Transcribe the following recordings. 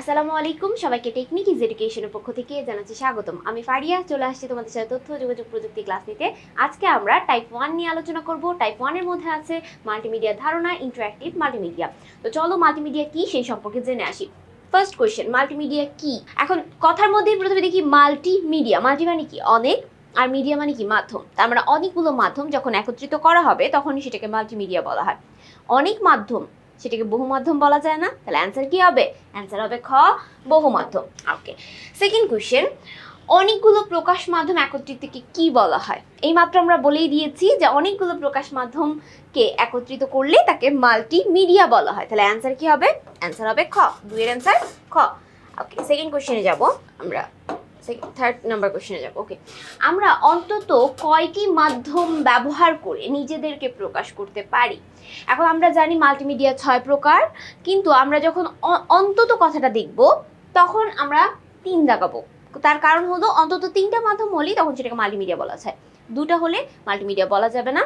আসসালামু আলাইকুম, সবাইকে টেকনিক ইজ এডুকেশনের পক্ষ থেকে জানাচ্ছি স্বাগতম। আমি ফারিয়া, চলে আসছি তোমাদের সাথে তথ্য, যোগাযোগ প্রযুক্তি ক্লাস নিতে। আজকে আমরা টাইপ ওয়ান নিয়ে আলোচনা করব। টাইপ ওয়ানের মধ্যে আছে মাল্টিমিডিয়া ধারণা ইন্টারঅ্যাক্টিভ মাল্টিমিডিয়া তো চলো মাল্টিমিডিয়া কি সেই সম্পর্কে জেনে আসি। ফার্স্ট কোয়েশ্চেন মাল্টিমিডিয়া কি? এখন কথার মধ্যেই প্রথমে দেখি মাল্টিমিডিয়া মাল্টি মানে কি? অনেক। আর মিডিয়া মানে কি? মাধ্যম। তার মানে অনেকগুলো মাধ্যম যখন একত্রিত করা হবে, তখনই সেটাকে মাল্টিমিডিয়া বলা হয়। অনেক মাধ্যম। সেটাকে বহু মাধ্যম বলা যায় না, তাহলে অ্যান্সার কি হবে? অ্যান্সার হবে খ বহু মাধ্যম ওকে সেকেন্ড কোয়েশ্চেন অনেকগুলো প্রকাশ মাধ্যম একত্রিতকে কি বলা হয়? এই মাত্র আমরা বলেই দিয়েছি যে অনেকগুলো প্রকাশ মাধ্যমকে একত্রিত করলে তাকে মাল্টিমিডিয়া বলা হয়। তাহলে অ্যান্সার কি হবে? অ্যান্সার হবে খ। দুইয়ের অ্যান্সার খ। ওকে সেকেন্ড কোয়েশ্চেনে যাব আমরা। থার্ড নাম্বার কোয়েশ্চেনে যাব ওকে আমরা অন্তত কয়টি মাধ্যম ব্যবহার করে নিজেদেরকে প্রকাশ করতে পারি? এখন আমরা জানি মাল্টিমিডিয়া ছয় প্রকার, কিন্তু আমরা যখন অন্তত কথাটা দেখব, তখন আমরা তিন দাগাবো তার কারণ হলো, অন্তত তিনটা মাধ্যম হলেই তখন সেটাকে মাল্টিমিডিয়া বলা যায়। দুটা হলে মাল্টিমিডিয়া বলা যাবে না,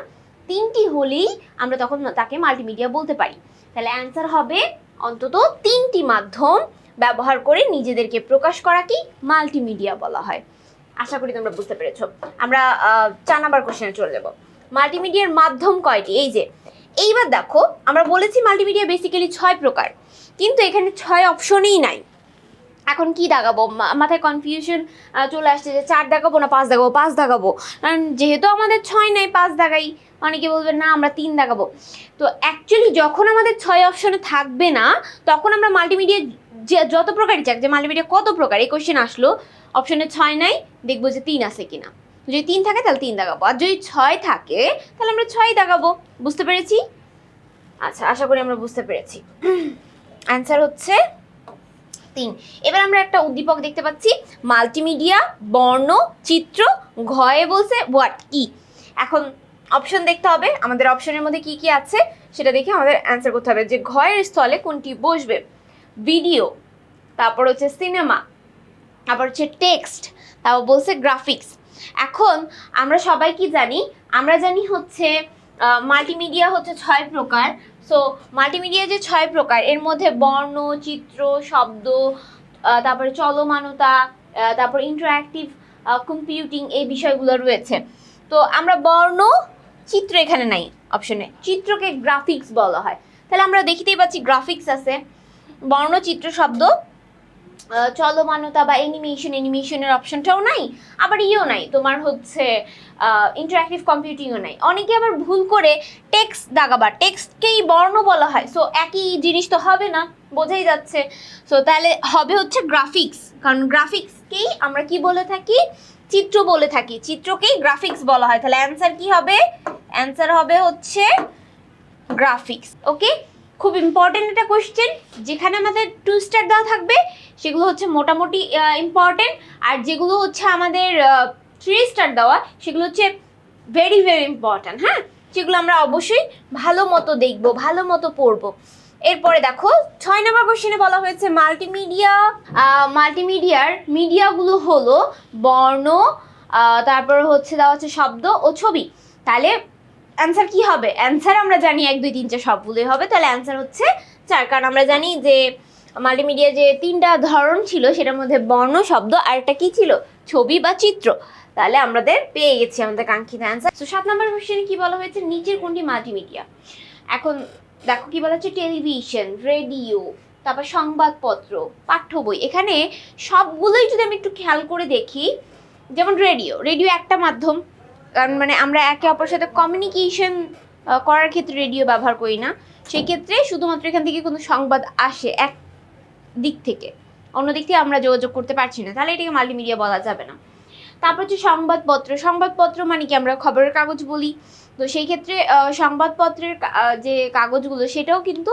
তিনটি হলেই আমরা তখন তাকে মাল্টিমিডিয়া বলতে পারি। তাহলে অ্যান্সার হবে অন্তত তিনটি মাধ্যম ব্যবহার করে নিজেদেরকে প্রকাশ করা কি মাল্টিমিডিয়া বলা হয়। আশা করি তোমরা বুঝতে পেরেছ। আমরা চার নাম্বার কোশ্চেনে চলে যাব। মাল্টিমিডিয়ার মাধ্যম কয়টি? এই যে, এইবার দেখো, আমরা বলেছি মাল্টিমিডিয়া বেসিক্যালি ছয় প্রকার, কিন্তু এখানে ছয় অপশনেই নাই। এখন কি দাগাবো মাথায় কনফিউশন চলে আসছে যে চার দাগাবো না পাঁচ দাগাবো পাঁচ দাগাবো কারণ যেহেতু আমাদের ছয় নাই, পাঁচ দাগাই অনেকে বলবে না, আমরা তিন দাগাবো তো অ্যাকচুয়ালি যখন আমাদের ছয় অপশনে থাকবে না, তখন আমরা মাল্টিমিডিয়া যে যত প্রকারই চাক, যে মাল্টিমিডিয়া কত প্রকার, এই কোশ্চেন আসলো অপশনে ছয় নাই, দেখব যে তিন আছে কিনা। যদি তিন থাকে, তাহলে তিন দাগাবো। আর যদি ছয় থাকে, তাহলে আমরা ছয় দাগাবো। বুঝতে পেরেছি? আচ্ছা আশা করি আমরা বুঝতে পেরেছি। অ্যান্সার হচ্ছে তিন। এবার আমরা একটা উদ্দীপক দেখতে পাচ্ছি। মাল্টিমিডিয়া, বর্ণ, চিত্র, ঘয়ে বলছে হোয়াট কি? এখন অপশন দেখতে হবে। আমাদের অপশনের মধ্যে কি কি আছে, সেটা দেখে আমাদের অ্যান্সার করতে হবে যে ঘয়ের স্থলে কোনটি বসবে। ভিডিও তারপর হচ্ছে সিনেমা তারপর হচ্ছে টেক্সট তারপর বলছে গ্রাফিক্স এখন আমরা সবাই কি জানি? আমরা জানি হচ্ছে মাল্টিমিডিয়া হচ্ছে ছয় প্রকার। সো মাল্টিমিডিয়া যে ছয় প্রকার, এর মধ্যে বর্ণ, চিত্র, শব্দ তারপরে চলমানতা তারপর ইন্টারঅ্যাক্টিভ কম্পিউটিং এই বিষয়গুলো রয়েছে। তো আমরা বর্ণ, চিত্র এখানে নাই অপশনে চিত্রকে গ্রাফিক্স বলা হয়। তাহলে আমরা দেখিতেই পাচ্ছি গ্রাফিক্স আছে। বর্ণচিত্র শব্দ চলমানতা বা অ্যানিমেশন অ্যানিমেশনের অপশনটাও নাই, আবার ইও নাই। তোমার হচ্ছে ইন্টারঅ্যাক্টিভ কম্পিউটিংও নাই। অনেকে আবার ভুল করে টেক্সট দাগাবার টেক্সটকেই বর্ণ বলা হয়। সো একই জিনিস তো হবে না, বোঝাই যাচ্ছে। সো তাহলে হবে হচ্ছে গ্রাফিক্স কারণ গ্রাফিক্সকেই আমরা কি বলে থাকি? চিত্র বলে থাকি। চিত্রকেই গ্রাফিক্স বলা হয়। তাহলে অ্যান্সার কি হবে? অ্যান্সার হবে হচ্ছে গ্রাফিক্স ওকে খুব ইম্পর্টেন্ট একটা কোয়েশ্চেন যেখানে আমাদের টু স্টার দেওয়া থাকবে, সেগুলো হচ্ছে মোটামুটি ইম্পর্টেন্ট আর যেগুলো হচ্ছে আমাদের থ্রি স্টার দেওয়া, সেগুলো হচ্ছে ভেরি ভেরি ইম্পর্ট্যান্ট হ্যাঁ? সেগুলো আমরা অবশ্যই ভালো মতো দেখব, ভালো মতো পড়ব। এরপরে দেখো, ছয় নম্বর কোশ্চেনে বলা হয়েছে মাল্টিমিডিয়া মাল্টিমিডিয়ার মিডিয়াগুলো হলো বর্ণ তারপর হচ্ছে দেওয়া হচ্ছে শব্দ ও ছবি। তাহলে অ্যান্সার কি হবে? অ্যান্সার আমরা জানি এক, দুই, তিন, চার সবগুলোই হবে। তাহলে অ্যান্সার হচ্ছে চার। কারণ আমরা জানি যে মাল্টিমিডিয়া যে তিনটা ধরন ছিল, সেটার মধ্যে বর্ণ, শব্দ আর একটা কী ছিল? ছবি বা চিত্র। তাহলে আমাদের পেয়ে গেছি আমাদের কাঙ্ক্ষিত অ্যান্সার তো সাত নম্বর কোশ্চেনে কী বলা হয়েছে? নিচের কোনটি মাল্টিমিডিয়া এখন দেখো কি বলা হচ্ছে? টেলিভিশন রেডিও তারপর সংবাদপত্র, পাঠ্য বই। এখানে সবগুলোই যদি আমি একটু খেয়াল করে দেখি, যেমন রেডিও রেডিও একটা মাধ্যম। কারণ মানে আমরা একে অপরের সাথে কমিউনিকেশন করার ক্ষেত্রে রেডিও ব্যবহার করি না। সেই ক্ষেত্রে শুধুমাত্র এখান থেকে কোনো সংবাদ আসে এক দিক থেকে। অন্য দিক থেকে আমরা যোগাযোগ করতে পারছি না। তাহলে এটাকে মাল্টিমিডিয়া বলা যাবে না। তারপর হচ্ছে সংবাদপত্র। সংবাদপত্র মানে কি? আমরা খবরের কাগজ বলি। তো সেই ক্ষেত্রে সংবাদপত্রের যে কাগজগুলো, সেটাও কিন্তু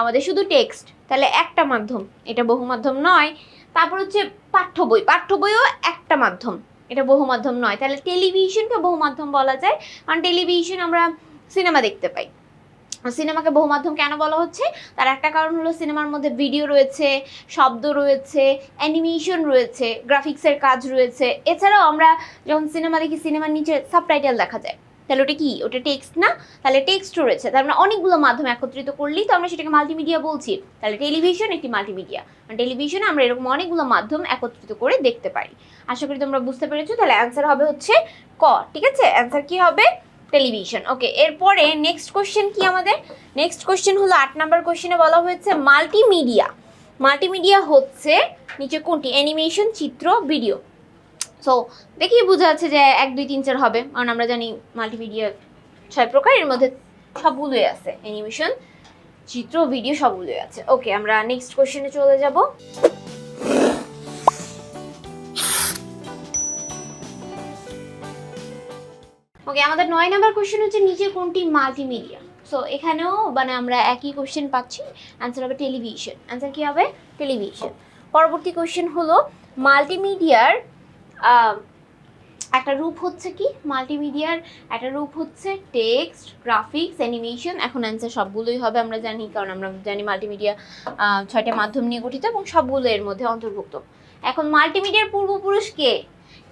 আমাদের শুধু টেক্সট তাহলে একটা মাধ্যম। এটা বহু মাধ্যম নয়। তারপর হচ্ছে পাঠ্য বই। পাঠ্য বইও একটা মাধ্যম। এটা বহু মাধ্যম নয়। তাহলে টেলিভিশনকে বহু মাধ্যম বলা যায়। কারণ টেলিভিশন আমরা সিনেমা দেখতে পাই। সিনেমাকে বহু মাধ্যম কেন বলা হচ্ছে? তার একটা কারণ হলো সিনেমার মধ্যে ভিডিও রয়েছে, শব্দ রয়েছে, অ্যানিমেশন রয়েছে, গ্রাফিক্সের কাজ রয়েছে। এছাড়াও আমরা যখন সিনেমা দেখি, সিনেমার নিচে সাবটাইটেল দেখা যায়। তাহলে ওটা কি? ওটা টেক্সট না? তাহলে টেক্সট রয়েছে। তার মানে অনেকগুলো মাধ্যম একত্রিত করলেই তো আমরা সেটাকে মাল্টিমিডিয়া বলছি। তাহলে টেলিভিশন একটি মাল্টিমিডিয়া মানে টেলিভিশনে আমরা এরকম অনেকগুলো মাধ্যম একত্রিত করে দেখতে পারি। আশা করি তোমরা বুঝতে পেরেছ। তাহলে অ্যান্সার হবে হচ্ছে ক, ঠিক আছে? অ্যান্সার কি হবে? টেলিভিশন ওকে এরপরে নেক্সট কোশ্চেন কি আমাদের? নেক্সট কোশ্চেন হলো আট নাম্বার কোশ্চেনে বলা হয়েছে মাল্টিমিডিয়া মাল্টিমিডিয়া হচ্ছে নিচে কোনটি? অ্যানিমেশন চিত্র ভিডিও সো দেখি বোঝা যাচ্ছে যে এক, দুই, তিন, চার হবে। কারণ আমরা জানি মাল্টিমিডিয়া ছয় প্রকার, এর মধ্যে সবগুলোই আছে। অ্যানিমেশন চিত্র ভিডিও সবগুলোই আছে। ওকে আমরা নেক্সট কোশ্চেনে চলে যাব। ওকে আমাদের নয় নাম্বার কোশ্চেন হচ্ছে নিচে কোনটি মাল্টিমিডিয়া সো এখানেও মানে আমরা একই কোশ্চেন পাচ্ছি। অ্যান্সার হবে টেলিভিশন অ্যান্সার কি হবে? টেলিভিশন পরবর্তী কোশ্চেন হলো মাল্টিমিডিয়ার একটা রূপ হচ্ছে কি? মাল্টিমিডিয়ার একটা রূপ হচ্ছে টেক্সট গ্রাফিক্স অ্যানিমেশন এখন অ্যান্সার সবগুলোই হবে, আমরা জানি, কারণ আমরা জানি মাল্টিমিডিয়া ছয়টা মাধ্যম নিয়ে গঠিত এবং সবগুলো এর মধ্যে অন্তর্ভুক্ত। এখন মাল্টিমিডিয়ার পূর্বপুরুষ কে?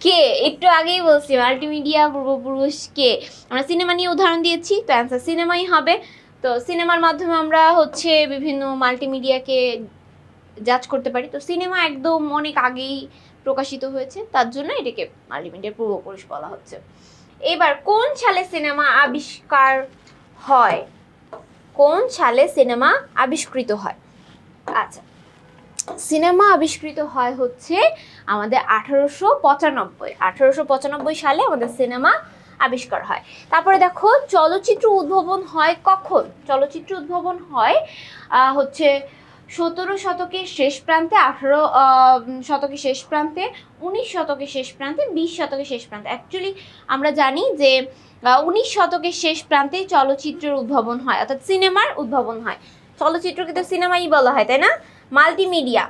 কে? একটু আগেই বলছি মাল্টিমিডিয়া পূর্বপুরুষ কে? আমরা সিনেমা নিয়ে উদাহরণ দিয়েছি, তো অ্যান্সার সিনেমাই হবে। তো সিনেমার মাধ্যমে আমরা হচ্ছে বিভিন্ন মাল্টিমিডিয়াকে জাজ করতে পারি। তো সিনেমা একদম অনেক আগেই প্রকাশিত হয়েছে, তার জন্য এটাকে মাল্টিমিডিয়ার পূর্বপুরুষ বলা হচ্ছে। এবার, কোন সালে সিনেমা আবিষ্কার হয়? কোন সালে সিনেমা আবিষ্কৃত হয়? আচ্ছা সিনেমা আবিষ্কৃত হয় হচ্ছে আমাদের আঠারোশো পঁচানব্বই আঠারোশো পঁচানব্বই সালে আমাদের সিনেমা আবিষ্কার হয়। তারপরে দেখো, চলচ্চিত্র উদ্ভাবন হয় কখন? চলচ্চিত্র উদ্ভাবন হয় হচ্ছে সতেরো শতকের শেষ প্রান্তে, আঠারো শতকের শেষ প্রান্তে, উনিশ শতকের শেষ প্রান্তে, বিশ শতকের শেষ প্রান্তে। অ্যাকচুয়ালি আমরা জানি যে উনিশ শতকের শেষ প্রান্তে চলচ্চিত্রের উদ্ভাবন হয়, অর্থাৎ সিনেমার উদ্ভাবন হয়। চলচ্চিত্রকে তো সিনেমাই বলা হয়, তাই না? মাল্টিমিডিয়া,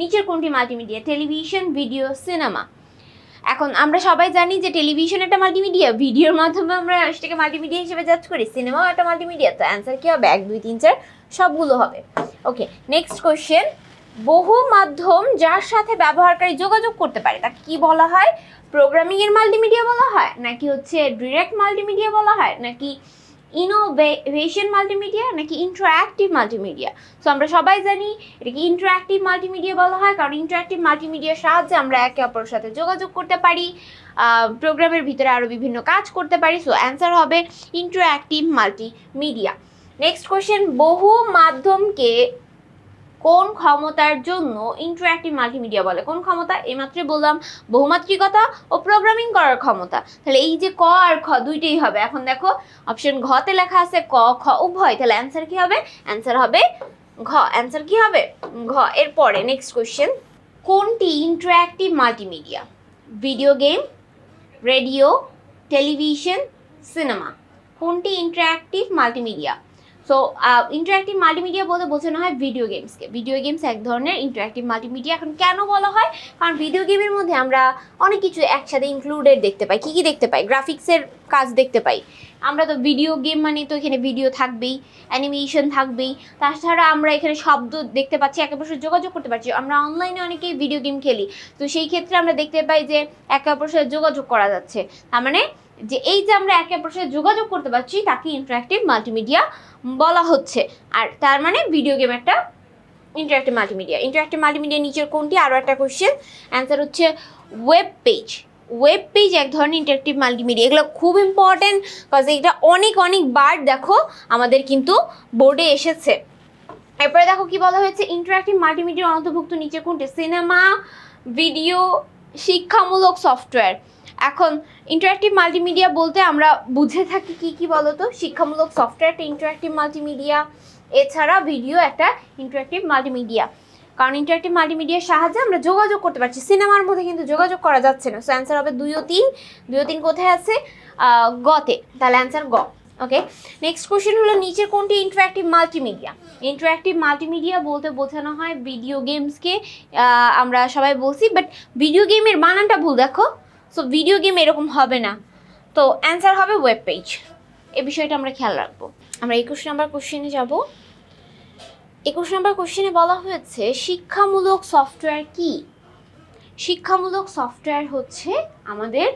নিচের কোনটি মাল্টিমিডিয়া? Television, video, cinema. এখন আমরা সবাই জানি যে, টেলিভিশন একটা মাল্টিমিডিয়া, ভিডিওর মাধ্যমে আমরা সেটাকে মাল্টিমিডিয়া হিসেবে জাজ করি। সিনেমাও একটা মাল্টিমিডিয়া, তো অ্যান্সার কি হবে? এক, দুই, তিন, চার। সবগুলো হবে। ওকে নেক্সট কোয়েশ্চেন বহু মাধ্যম যার সাথে ব্যবহারকারী যোগাযোগ করতে পারে তাকে কি বলা হয়? প্রোগ্রামিং এর মাল্টিমিডিয়া বলা হয়, নাকি হচ্ছে ডিরেক্ট মাল্টিমিডিয়া বলা হয়, নাকি ইনোভেশন মাল্টিমিডিয়া নাকি ইন্টারঅ্যাক্টিভ মাল্টিমিডিয়া সো আমরা সবাই জানি এটাকে ইন্টারঅ্যাক্টিভ মাল্টিমিডিয়া বলা হয়, কারণ ইন্টারঅ্যাক্টিভ মাল্টিমিডিয়ার সাহায্যে আমরা একে অপরের সাথে যোগাযোগ করতে পারি প্রোগ্রামের ভিতরে আরও বিভিন্ন কাজ করতে পারি সো অ্যান্সার হবে ইন্টারঅ্যাক্টিভ মাল্টিমিডিয়া নেক্সট কোশ্চেন বহু মাধ্যমকে কোন ক্ষমতার জন্য ইন্টারঅ্যাক্টিভ মাল্টিমিডিয়া বলে? কোন ক্ষমতা? এইমাত্রই বললাম, বহুমাত্রিকতা ও প্রোগ্রামিং করার ক্ষমতা। তাহলে এই যে ক আর খ দুইটাই হবে। এখন দেখো অপশন ঘতে লেখা আছে ক, খ, উভয়। তাহলে অ্যান্সার কি হবে? অ্যান্সার হবে ঘ। অ্যান্সার কি হবে? ঘ। এরপরে নেক্সট কোশ্চেন কোনটি interactive multimedia video game radio television cinema কোনটি interactive multimedia so interactive multimedia বলতে বোঝানো হয় ভিডিও গেমসকে ভিডিও গেমস এক ধরনের ইন্টারঅ্যাক্টিভ মাল্টিমিডিয়া এখন কেন বলা হয়? কারণ ভিডিও গেমের মধ্যে আমরা অনেক কিছু একসাথে ইনক্লুডেড দেখতে পাই। কী কী দেখতে পাই? গ্রাফিক্সের কাজ দেখতে পাই। আমরা তো ভিডিও গেম মানে তো এখানে ভিডিও থাকবেই অ্যানিমেশন থাকবেই। তাছাড়া আমরা এখানে শব্দ দেখতে পাচ্ছি, একে অপরের যোগাযোগ করতে পারছি। আমরা অনলাইনে অনেকেই ভিডিও গেম খেলি। তো সেই ক্ষেত্রে আমরা দেখতে পাই যে একে অপরের সাথে যোগাযোগ করা যাচ্ছে। তার মানে যে এই যে আমরা একে অপরের সাথে যোগাযোগ করতে পারছি, তাকে ইন্টারাক্টিভ মাল্টিমিডিয়া বলা হচ্ছে। আর তার মানে ভিডিও গেম একটা ইন্টারাক্টিভ মাল্টিমিডিয়া ইন্টারাক্টিভ মাল্টিমিডিয়া নিচের কোনটি? আরও একটা কোশ্চেন অ্যান্সার হচ্ছে ওয়েব পেজ ওয়েব পেজ এক ধরনের ইন্টারাক্টিভ মাল্টিমিডিয়া এগুলো খুব ইম্পর্টেন্ট কজ এটা অনেক অনেক বার দেখো আমাদের কিন্তু বোর্ডে এসেছে। এরপরে দেখো কি বলা হয়েছে? ইন্টারাক্টিভ মাল্টিমিডিয়ার অন্তর্ভুক্ত নিচে কোনটি? সিনেমা ভিডিও শিক্ষামূলক সফটওয়্যার এখন ইন্টারাক্টিভ মাল্টিমিডিয়া বলতে আমরা বুঝে থাকি কি কি বলতো? শিক্ষামূলক সফটওয়্যার একটা ইন্টারাক্টিভ মাল্টিমিডিয়া এছাড়া ভিডিও একটা ইন্টারাক্টিভ মাল্টিমিডিয়া কারণ ইন্টারাক্টিভ মাল্টিমিডিয়ার সাহায্যে আমরা যোগাযোগ করতে পারছি। সিনেমার মধ্যে কিন্তু যোগাযোগ করা যাচ্ছে না। সো অ্যান্সার হবে দুই ও তিন। দুই ও তিন কোথায় আছে? গতে। তাহলে অ্যান্সার গ। ওকে নেক্সট কোশ্চেন হলো, নিচের কোনটি ইন্টারাক্টিভ মাল্টিমিডিয়া ইন্টারাক্টিভ মাল্টিমিডিয়া বলতে বোঝানো হয় ভিডিও গেমসকে আমরা সবাই বলছি বাট ভিডিও গেমের বানানটা ভুল। দেখো সো ভিডিও গেম এরকম হবে না। তো অ্যান্সার হবে ওয়েব পেজ এই বিষয়টা আমরা খেয়াল রাখব। আমরা একুশ নাম্বার কোশ্চেনে যাব। একুশ নাম্বার কোশ্চেনে বলা হয়েছে, শিক্ষামূলক সফটওয়্যার কি? শিক্ষামূলক সফটওয়্যার হচ্ছে আমাদের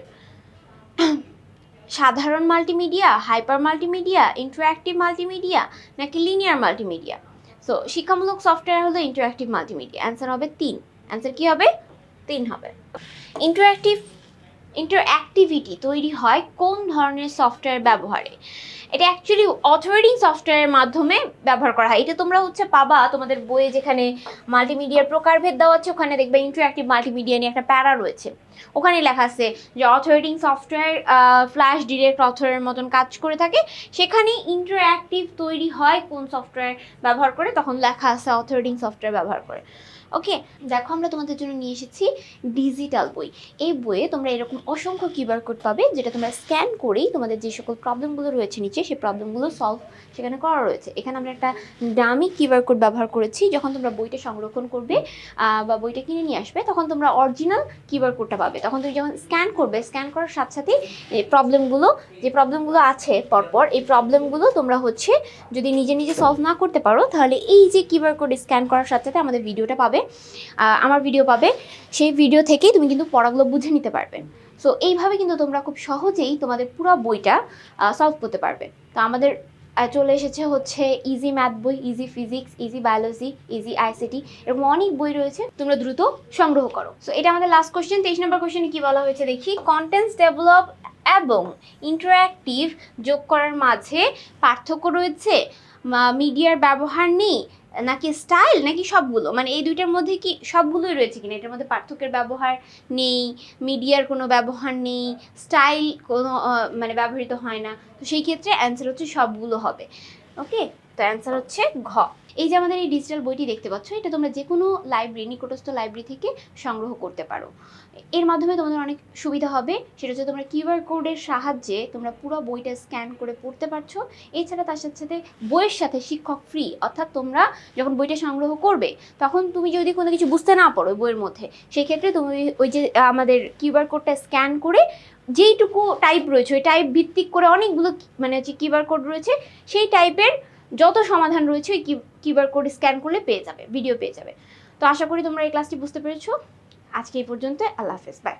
সাধারণ multimedia hyper multimedia interactive multimedia নাকি লিনিয়ার মাল্টিমিডিয়া সো শিক্ষামূলক সফটওয়্যার হলো ইন্টারঅ্যাক্টিভ মাল্টিমিডিয়া অ্যান্সার হবে তিন। অ্যান্সার কি হবে? তিন হবে। ইন্টারঅ্যাক্টিভ ইন্টারঅ্যাক্টিভিটি তৈরি হয় কোন ধরনের সফটওয়্যার ব্যবহারে। এটা অ্যাকচুয়ালি অথরিটিং সফটওয়্যারের মাধ্যমে ব্যবহার করা হয়। এটা তোমরা হচ্ছে পাবা, তোমাদের বইয়ে যেখানে মাল্টিমিডিয়ার প্রকারভেদ দেওয়া আছে, ওখানে দেখবে ইন্টারঅ্যাক্টিভ মাল্টিমিডিয়া নিয়ে একটা প্যারা রয়েছে। ওখানে লেখা আছে যে অথরিটিং সফটওয়্যার ফ্ল্যাশ ডিরেক্ট অথরের মতন কাজ করে থাকে। সেখানে ইন্টারঅ্যাক্টিভ তৈরি হয় কোন সফটওয়্যার ব্যবহার করে, তখন লেখা আছে অথরিটিং সফটওয়্যার ব্যবহার করে। ওকে দেখো আমরা তোমাদের জন্য নিয়ে এসেছি ডিজিটাল বই। এই বইয়ে তোমরা এরকম অসংখ্য কিউআর কোড পাবে, যেটা তোমরা স্ক্যান করেই তোমাদের যে সকল প্রবলেমগুলো রয়েছে নিচে, সেই প্রবলেমগুলো সলভ সেখানে করা রয়েছে। এখানে আমরা একটা দামি কিউআর কোড ব্যবহার করেছি, যখন তোমরা বইটা সংরক্ষণ করবে বা বইটা কিনে নিয়ে আসবে, তখন তোমরা অরিজিনাল কিউআর কোডটা পাবে। তখন তুমি যখন স্ক্যান করবে স্ক্যান করার সাথে সাথে এই প্রবলেমগুলো যে প্রবলেমগুলো আছে পরপর, এই প্রবলেমগুলো তোমরা হচ্ছে যদি নিজে নিজে সলভ না করতে পারো, তাহলে এই যে কিউআর কোড স্ক্যান করার সাথে সাথে আমাদের ভিডিওটা পাবে। আহ, আমার ভিডিও পাবে সেই ভিডিও থেকেই তুমি কিন্তু পড়াগুলো বুঝে নিতে পারবে। সো এইভাবে কিন্তু তোমরা খুব সহজেই তোমাদের পুরো বইটা সলভ করতে পারবে। তো আমাদের চলে এসেছে হচ্ছে ইজি ম্যাথ বই easy physics easy biology easy ICT এরকম অনেক বই রয়েছে তোমরা দ্রুত সংগ্রহ করো। সো এটা আমাদের লাস্ট কোশ্চেন তেইশ নম্বর কোশ্চেনে কি বলা হয়েছে দেখি? কন্টেন্টস ডেভেলপ এবং ইন্টারঅ্যাক্টিভ যোগ করার মাঝে পার্থক্য রয়েছে? মিডিয়ার ব্যবহার নেই নাকি স্টাইল নাকি সবগুলো? মানে এই দুইটার মধ্যে কি সবগুলোই রয়েছে কিনা? এটার মধ্যে পার্থক্যের ব্যবহার নেই, মিডিয়ার কোনো ব্যবহার নেই, স্টাইল কোনো মানে ব্যবহৃত হয় না। তো সেই ক্ষেত্রে অ্যান্সার হচ্ছে সবগুলো হবে। ওকে তো অ্যান্সার হচ্ছে ঘ। এই যে আমাদের এই ডিজিটাল বইটি দেখতে পাচ্ছ, এটা তোমরা যে কোনো লাইব্রেরি নিকটস্থ লাইব্রেরি থেকে সংগ্রহ করতে পারো। এর মাধ্যমে তোমাদের অনেক সুবিধা হবে। সেটা হচ্ছে তোমরা কিউআর কোডের সাহায্যে তোমরা পুরো বইটা স্ক্যান করে পড়তে পারছ। এছাড়া তার সাথে সাথে বইয়ের সাথে শিক্ষক ফ্রি অর্থাৎ তোমরা যখন বইটা সংগ্রহ করবে, তখন তুমি যদি কোনো কিছু বুঝতে না পারো বইয়ের মধ্যে সেই ক্ষেত্রে তুমি ওই যে আমাদের কিউআর কোডটা স্ক্যান করে যেইটুকু টাইপ রয়েছে, ওই টাইপ ভিত্তিক করে অনেকগুলো মানে হচ্ছে কিউআর কোড রয়েছে, সেই টাইপের যত সমাধান রয়েছে, ওই কিউআর কোড স্ক্যান করলে পেয়ে যাবে ভিডিও পেয়ে যাবে। তো আশা করি তোমরা এই ক্লাসটি বুঝতে পেরেছ। আজকে এই পর্যন্ত আল্লাহ হাফেজ বাই